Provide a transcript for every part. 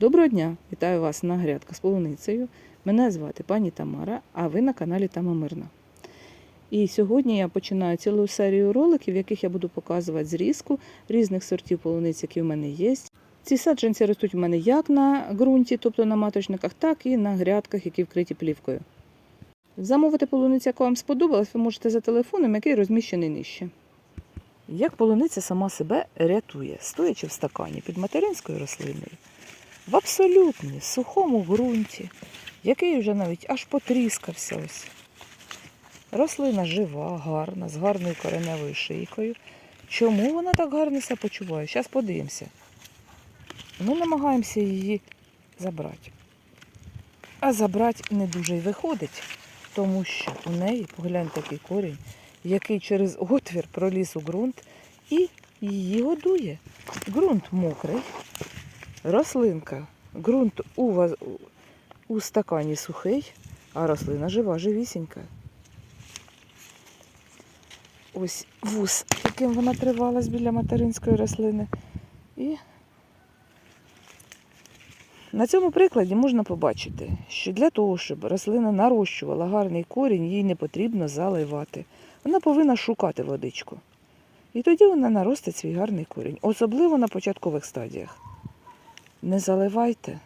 Доброго дня! Вітаю вас на грядках з полуницею. Мене звати пані Тамара, а ви на каналі Тама Мирна. І сьогодні я починаю цілу серію роликів, в яких я буду показувати зрізку різних сортів полуниць, які в мене є. Ці саджанці ростуть у мене як на ґрунті, тобто на маточниках, так і на грядках, які вкриті плівкою. Замовити полуницю, яка вам сподобалась, ви можете за телефоном, який розміщений нижче. Як полуниця сама себе рятує, стоячи в стакані під материнською рослиною, в абсолютно сухому ґрунті, який вже навіть аж потріскався ось. Рослина жива, гарна, з гарною кореневою шийкою. Чому вона так гарно себе почуває? Зараз подивимося. Ми намагаємося її забрати. А забрати не дуже й виходить, тому що у неї, погляньте, такий корінь, який через отвір проліз у ґрунт і її годує. Ґрунт мокрий, рослинка, ґрунт у, вас, у стакані сухий, а рослина жива, живісінька. Ось вус, яким вона тривалась біля материнської рослини. І на цьому прикладі можна побачити, що для того, щоб рослина нарощувала гарний корінь, їй не потрібно заливати. Вона повинна шукати водичку. І тоді вона наростить свій гарний корінь, особливо на початкових стадіях. Не заливайте.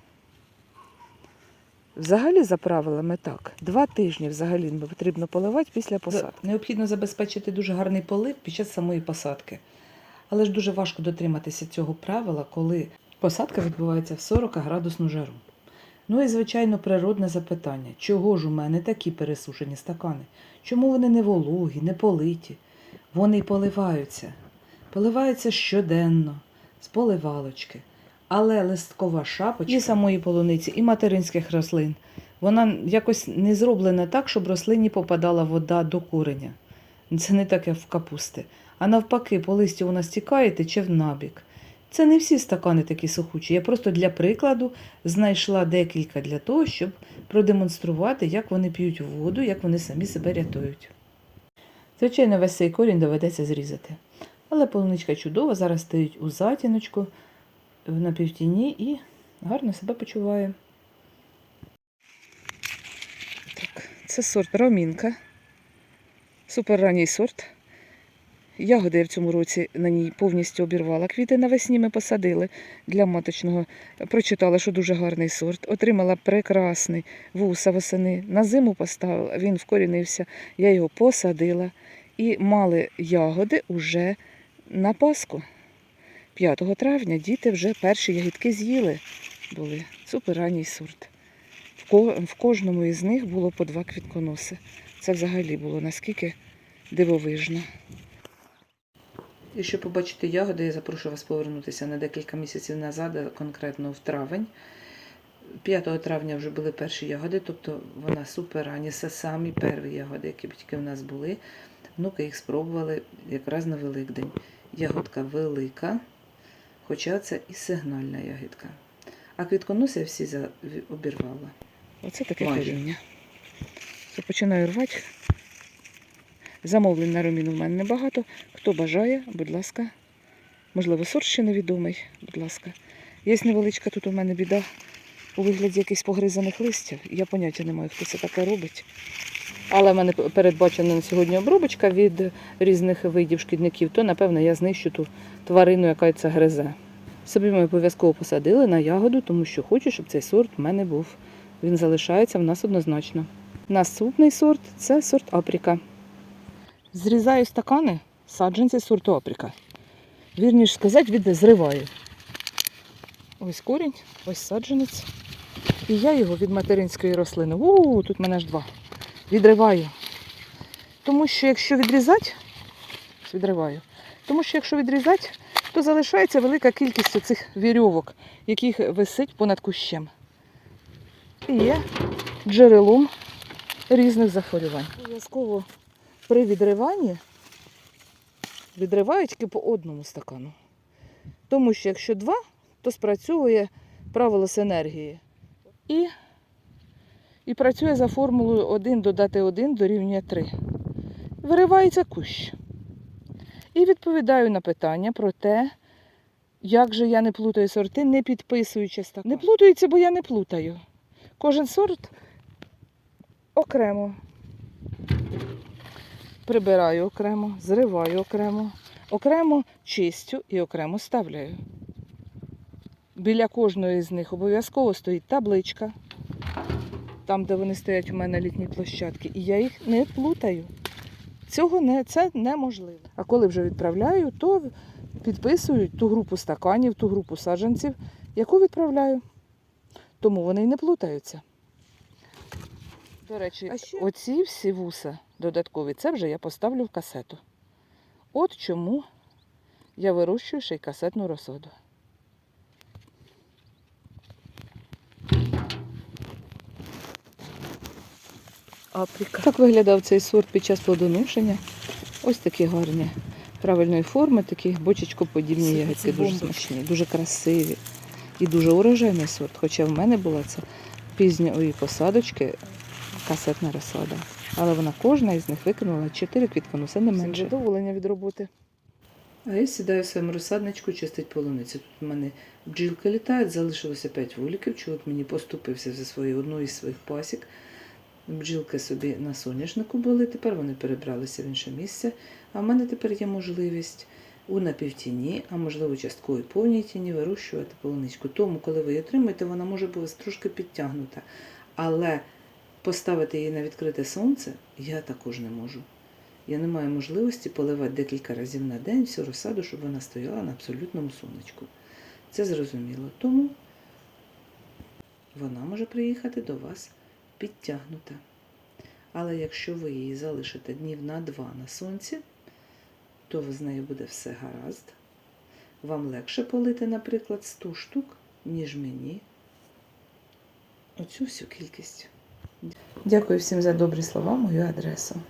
Взагалі, за правилами так, два тижні взагалі потрібно поливати після посадки. Необхідно забезпечити дуже гарний полив під час самої посадки. Але ж дуже важко дотриматися цього правила, коли посадка відбувається в 40 градусну жару. Ну і, звичайно, природне запитання, чого ж у мене такі пересушені стакани? Чому вони не вологі, не политі? Вони й поливаються. Поливаються щоденно, з поливалочки. Але листкова шапочка і самої полуниці, і материнських рослин, вона якось не зроблена так, щоб рослині попадала вода до кореня. Це не таке в капусти. А навпаки, по листю вона стікає і тече в набік. Це не всі стакани такі сухучі. Я просто для прикладу знайшла декілька для того, щоб продемонструвати, як вони п'ють воду, як вони самі себе рятують. Звичайно, весь цей корінь доведеться зрізати. Але полуничка чудова, зараз стоїть у затіночку на півтіні і гарно себе почуває. Так, це сорт ромінка. Суперранній сорт. Ягоди я в цьому році на ній повністю обірвала. Квіти навесні ми посадили для маточного. Прочитала, що дуже гарний сорт. Отримала прекрасний вуса восени. На зиму поставила, він вкорінився, я його посадила. І мали ягоди уже на Пасху. 5 травня діти вже перші ягідки з'їли. Були суперранній сорт. В кожному із них було по два квітконоси. Це взагалі було наскільки дивовижно. І щоб побачити ягоди, я запрошую вас повернутися на декілька місяців назад, конкретно в травень. 5 травня вже були перші ягоди, тобто вона суперрані, це самі перші ягоди, які тільки в нас були. Внуки їх спробували якраз на Великдень. Ягодка велика, хоча це і сигнальна ягідка. А квітконос я всі за- обірвала. Оце таке коріння. Я починаю рвати. Замовлень на роміну в мене небагато. Хто бажає, будь ласка. Можливо, сорт ще невідомий, будь ласка. Є невеличка тут у мене біда у вигляді якихось погризаних листів. Я поняття не маю, хто це таке робить. Але в мене передбачена на сьогодні обробочка від різних видів шкідників, то, напевно, я знищу ту тварину, яка це гризе. Собі ми обов'язково посадили на ягоду, тому що хочу, щоб цей сорт в мене був. Він залишається в нас однозначно. Наступний сорт це сорт Апріка. Зрізаю стакани саджанці сорту Апріка. Вірніше сказати, від зриваю. Ось корінь, ось саджанець. І я його від материнської рослини. У, тут мене ж два. Відриваю. Тому що якщо відрізати, відриваю. Тому що якщо відрізати, то залишається велика кількість цих вірьовок, яких висить понад кущем. І є джерелом різних захворювань. Обов'язково при відриванні відриваю тільки по одному стакану. Тому що якщо два, то спрацьовує правило синергії. І, і працює за формулою 1 додати 1 дорівнює 3. Виривається кущ. І відповідаю на питання про те, Як же я не плутаю сорти, не підписуючись так. Не плутаються, бо я не плутаю. Кожен сорт окремо. Прибираю окремо, зриваю окремо, окремо чистю і окремо ставляю. Біля кожної з них обов'язково стоїть табличка, там, де вони стоять у мене на літній площадці, і я їх не плутаю. Цього не, це неможливо. А коли вже відправляю, то підписують ту групу стаканів, ту групу саджанців, яку відправляю. Тому вони й не плутаються. До речі, ще- оці всі вуса додаткові, це вже я поставлю в касету. От чому я вирощую ще й касетну розсаду. Априка. Так виглядав цей сорт під час плодоношення. Ось такі гарні правильної форми, такі бочечкоподібні ягідки, дуже смачні, дуже красиві і дуже урожайний сорт. Хоча в мене була це пізньої посадочки касетна розсада. Але вона кожна із них викинула 4 квітконоси, не менше. Задоволення від роботи. А я сідаю в своєму розсадничку, чистить полуницю. Тут у мене бджілки літають, залишилося 5 вуликів. Чоловік мені поступився за свою одну із своїх пасік. Бджілки собі на соняшнику були, тепер вони перебралися в інше місце. А в мене тепер є можливість у напівтіні, а можливо частково повній тіні вирощувати полуничку. Тому, коли ви її отримаєте, вона може бути трошки підтягнута. Але поставити її на відкрите сонце я також не можу. Я не маю можливості поливати декілька разів на день всю розсаду, щоб вона стояла на абсолютному сонечку. Це зрозуміло. Тому вона може приїхати до вас підтягнута. Але якщо ви її залишите днів на два на сонці, то з нею буде все гаразд. Вам легше полити, наприклад, 100 штук, ніж мені. Оцю всю кількість. Дякую всім за добрі слова, мою адресу.